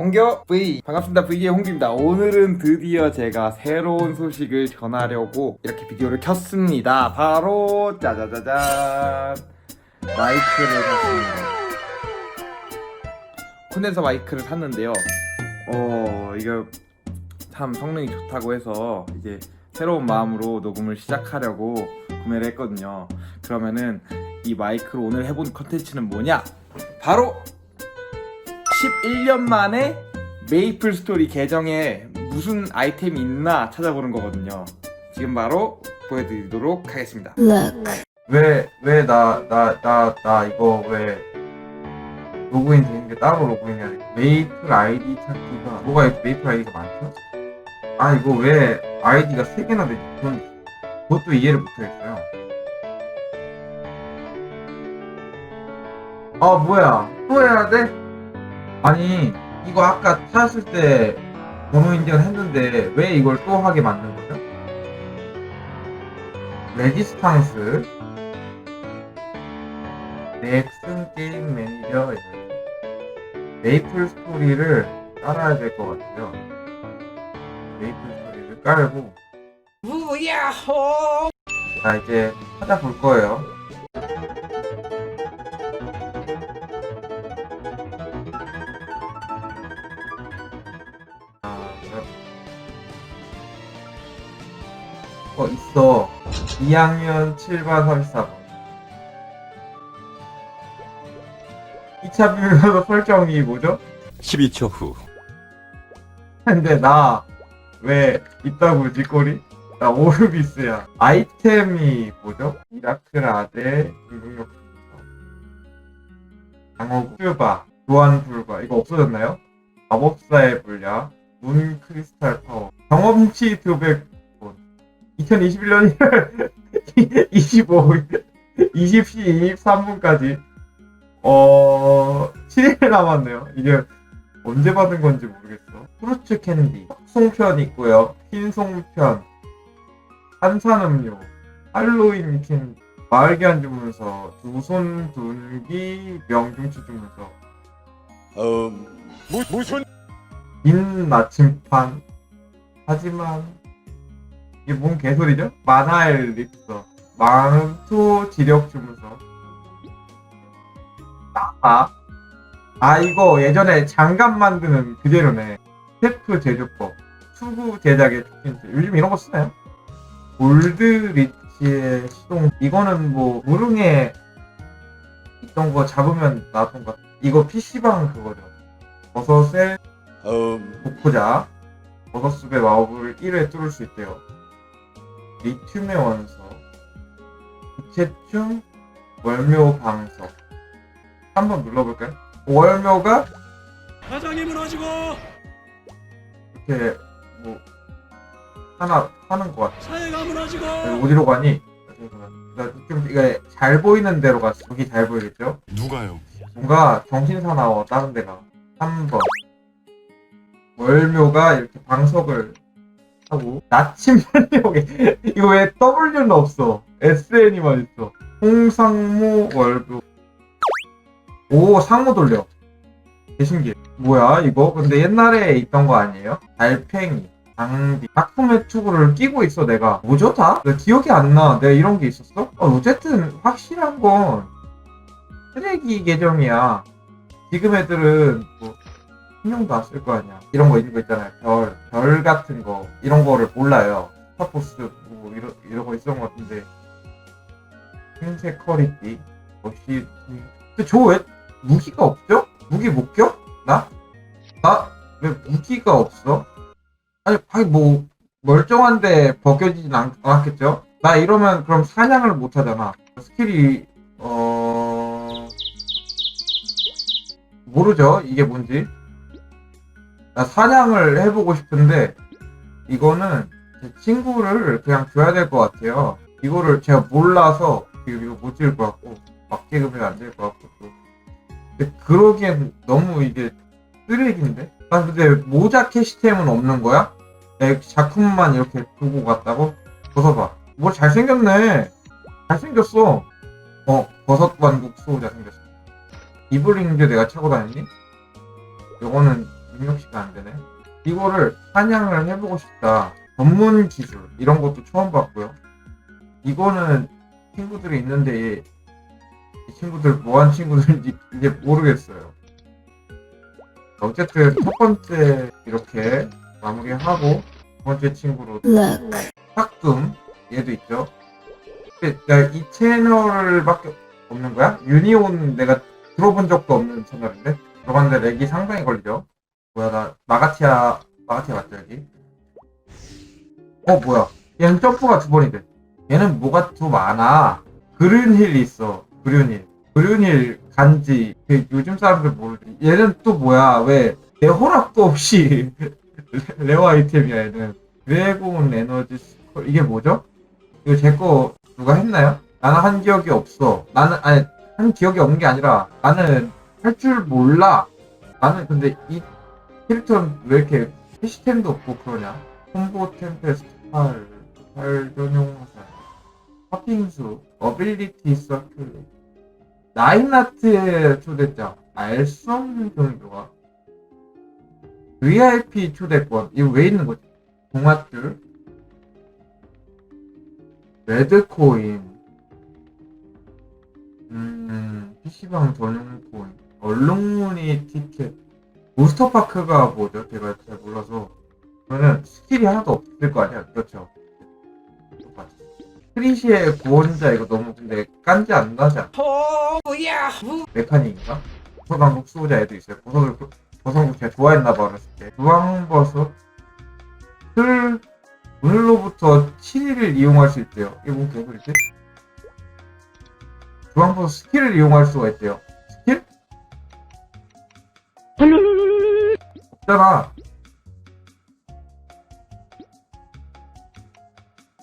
홍교 V. 반갑습니다. V의 홍규입니다. 오늘은 드디어 제가 새로운 소식을 전하려고 이렇게 비디오를 켰습니다. 바로 짜자자잔. 마이크를 샀습니다. 콘덴서 마이크를 샀는데요. 어 이거 참 성능이 좋다고 해서 이제 새로운 마음으로 녹음을 시작하려고 구매를 했거든요. 그러면은 이 마이크로 오늘 해본 컨텐츠는 뭐냐? 바로 11년 만에 메이플 스토리 계정에 무슨 아이템이 있나 찾아보는 거거든요. 지금 바로 보여드리도록 하겠습니다. Look. 왜, 왜, 나, 나, 나, 나 이거 왜 로그인 되는 게 따로 로그인해야 돼? 메이플 아이디 찾기가, 뭐가 이렇게 메이플 아이디가 많죠? 아, 이거 왜 아이디가 3개나 되지? 전 그것도 이해를 못하겠어요. 아, 뭐야. 또 해야 돼? 아니 이거 아까 찾았을 때 번호 인증을 했는데 왜 이걸 또 하게 만든 거죠? 레지스탕스. 넥슨 게임 매니저. 메이플 스토리를 깔아야 될 것 같아요. 메이플 스토리를 깔고. 무야호. 자 이제 찾아볼 거예요 어 있어 2학년 7반 34번 2차 비밀번호 설정이 뭐죠? 12초 후 근데 나 왜 있다고 지꼬리? 나 오르비스야. 아이템이 뭐죠? 이라크라데 불능력 강호구 큐바 교환 불가 이거 없어졌나요? 마법사의 불량 문 크리스탈 파워 경험치 200번 2021년 1월 25 20시 23분까지 어 7일 남았네요 이게 언제 받은 건지 모르겠어. 프루츠 캔디, 송편 있고요. 흰 송편, 한산 음료, 할로윈 캔디, 마을기한 주문서, 두 손 둔기 명중치 주문서, 어 무, 무슨 긴 나침판. 하지만 이게 뭔 개소리죠? 만화의 립서, 망토 지력 주문서, 나아. 아 이거 예전에 장갑 만드는 그대로네. 스태프 제조법. 수구 제작의 촉진제 요즘 이런 거 쓰나요? 골드 리치의 시동. 이거는 뭐 무릉에 있던 거 잡으면 것 같아. 이거 PC방 그거죠. 버섯의 어 독포자. 버섯숲의 마법을 1회 뚫을 수 있대요 리튬의 원서 부채춤 월묘 방석 한번 눌러볼까요? 월묘가 사장이 무너지고 이렇게 뭐 하나 하는 것 같아. 사회가 무너지고 어디로 가니? 나좀 이게 잘 보이는 데로 갔어. 여기 잘 보이겠죠? 누가요? 뭔가 정신 사나워 다른 데가. 3번 월묘가 이렇게 방석을 하고 나침반역에 이거 왜 W는 없어? SN이만 있어. 홍상무 월묘 오 상무 돌려. 개신기. 뭐야 이거? 근데 옛날에 있던 거 아니에요? 달팽이, 장비, 작품의 투구를 끼고 있어 내가. 뭐죠 다? 나 기억이 안 나. 내가 이런 게 있었어? 어, 어 쨌든 확실한 건 쓰레기 계정이야. 지금 애들은 뭐 신경도 안 쓸 거 아니야. 이런 거 있는 거 있잖아요. 별, 별 같은 거 이런 거를 몰라요. 스타포스 뭐 이런 이런 거 있었던 것 같은데 흰색 커리띠, 역시 근데 저 왜 무기가 없죠? 무기 못 껴? 나? 나 왜 무기가 없어? 아니, 아니 뭐 멀쩡한데 벗겨지진 않, 않았겠죠? 나 이러면 그럼 사냥을 못 하잖아. 스킬이 어 모르죠 이게 뭔지. 나 사냥을 해보고 싶은데 이거는 제 친구를 그냥 줘야 될 것 같아요. 이거를 제가 몰라서 지금 이거 못 지을 것 같고 막대금이 안될 것 같고 또. 근데 그러기엔 너무 이게 쓰레기인데? 아 근데 모자 캐시템은 없는 거야? 내 작품만 이렇게 두고 갔다고? 벗어봐. 뭘 잘생겼네. 잘생겼어. 어, 버섯반국 수호자 생겼어. 이블링도 내가 차고 다녔니? 요거는 능력 배치가 안 되네. 이거를 사냥을 해보고 싶다. 전문 기술 이런 것도 처음 봤고요. 이거는 친구들이 있는데 이 친구들 뭐한 친구들인지 이제 모르겠어요. 어쨌든 첫 번째 이렇게 마무리하고 두 번째 친구로. 싹둠 얘도 있죠. 근데 이 채널밖에 없는 거야? 유니온 내가 들어본 적도 없는 채널인데 들어봤는데 렉이 상당히 걸리죠. 뭐야 나 마가티아 마가티아 맞죠 여기? 어 뭐야? 얘는 점프가 두 돼. 얘는 뭐가 더 많아. 그른힐 있어. 그른힐. 그른힐 간지. 그 요즘 사람들 모르지. 얘는 또 뭐야? 왜 내 허락도 없이 레어 아이템이야 얘는. 드래곤 에너지 스컬 이게 뭐죠? 이거 제 거 누가 했나요? 나는 한 기억이 없어. 나는 아니 한 기억이 없는 게 아니라 나는 할 줄 몰라. 나는 근데 이 캐릭터는 왜 이렇게 시스템도 없고 그러냐? 콤보 템페스트 팔, 팔 전용 화살, 파핑수, 어빌리티 서클, 나인나트의 초대장, 알 수 없는 종교가 VIP 초대권. 이거 왜 있는 거지? 동아줄? 레드코인. 음 PC방 전용 코인. 얼룩무늬 티켓 모스터 파크가 뭐죠? 제가 잘 몰라서 그러면 스킬이 하나도 없을 거 아니야 그렇죠 크리시의 구원자 이거 너무 근데 깐지 안 나지 않아? 메카닉인가? 버섯왕국 수호자 애도 있어요 버섯을 버섯왕국 제가 좋아했나봐 어렸을 때 주황버섯 술 오늘로부터 7일을 이용할 수 있대요. 이거 뭔 개소리지? 주황버섯 스킬을 이용할 수가 있대요. 없잖아.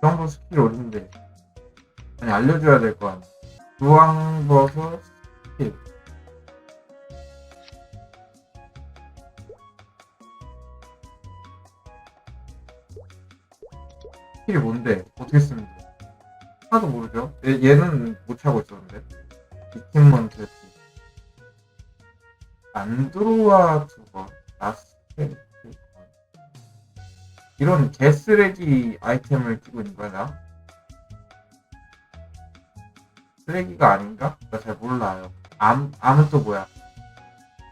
주황버섯 스킬 어딘데? 아니 알려줘야 될 거 아니야. 주황버섯 스킬. 스킬이 뭔데? 어떻게 쓰는 거야? 하나도 모르죠? 얘, 얘는 못 차고 있었는데. 이팀먼트 안드로아 두번 라스트 이런 개쓰레기 아이템을 끼고 있는 거야 나? 쓰레기가 아닌가? 나 잘 몰라요 암, 암은 또 뭐야?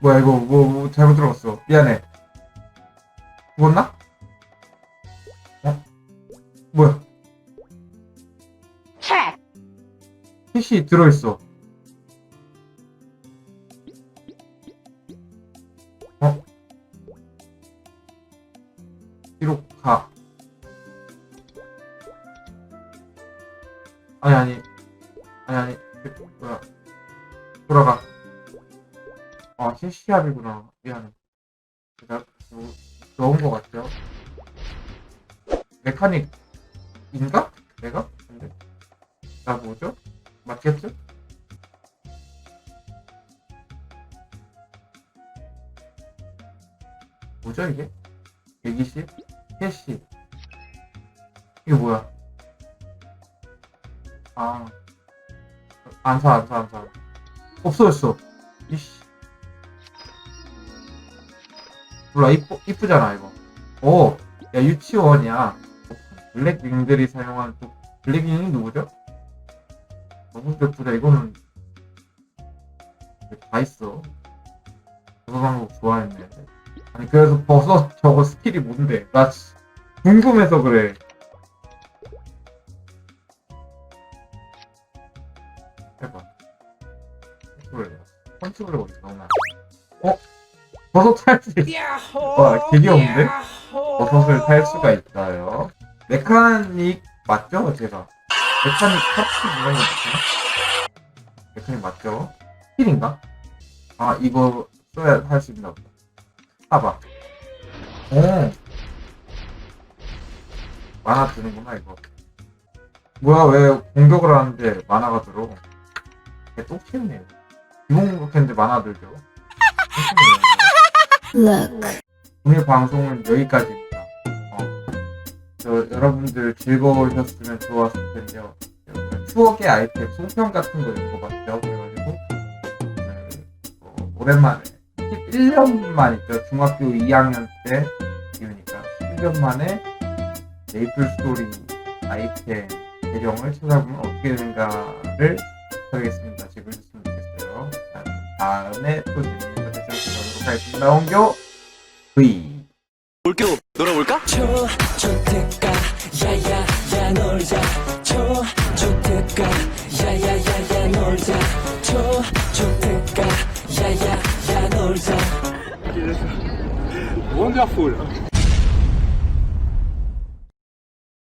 뭐야 이거 뭐, 뭐 잘못 들어봤어 미안해 죽었나? 어? 뭐야 핏이 들어있어 어? 아니 아니 아니 아니 그, 뭐야 돌아가 아 실시합이구나 미안해 제가 뭐 넣은 거 같죠 메카닉인가? 내가? 근데 나 뭐죠? 맞겠죠? 뭐죠 이게? 120? 3시 이게 뭐야? 아. 안 사 안 사 안 사. 없어졌어. 이씨. 몰라 이쁘, 이쁘잖아 이거. 오 야 유치원이야. 블랙윙들이 사용한 또 블랙윙이 누구죠? 너무 예쁘다 이거는. 다 있어. 저거 방법 좋아했네. 아니 그래서 버섯 저거 스킬이 뭔데? 나 씨, 궁금해서 그래 버섯 탈수 있어 와 되게 없는데? 버섯을 탈 수가 있어요? 메카닉 맞죠? 제가 메카닉 탑스 거 맞나? 메카닉 맞죠? 스킬인가? 아 이거 써야 할 수 있나 보다. 봐봐. 오. 만화 드는구나 이거. 뭐야 왜 공격을 하는데 만화가 들어? 걔 똑같네. 기본 공격했는데 만화 들죠 Look. 오늘 방송은 여기까지입니다 어. 저 여러분들 즐거우셨으면 좋았을 텐데요 추억의 아이템 송편 같은 거 읽어봤죠 그래가지고 오늘 어, 오랜만에 1년 만이죠. 중학교 2학년 때 이후니까 1년 만에 메이플 스토리 아이템 대령을 찾아보면 어떻게 되는가를 하겠습니다. 즐겨주셨으면 좋겠어요. 자, 다음에 또 재밌는 하겠습니다. 원교 V 올겨 놀아볼까? 초 좋대까 야야야 놀자 초 좋대까 야야야야 놀자 초 좋대까 야야야 놀자 Wonderful.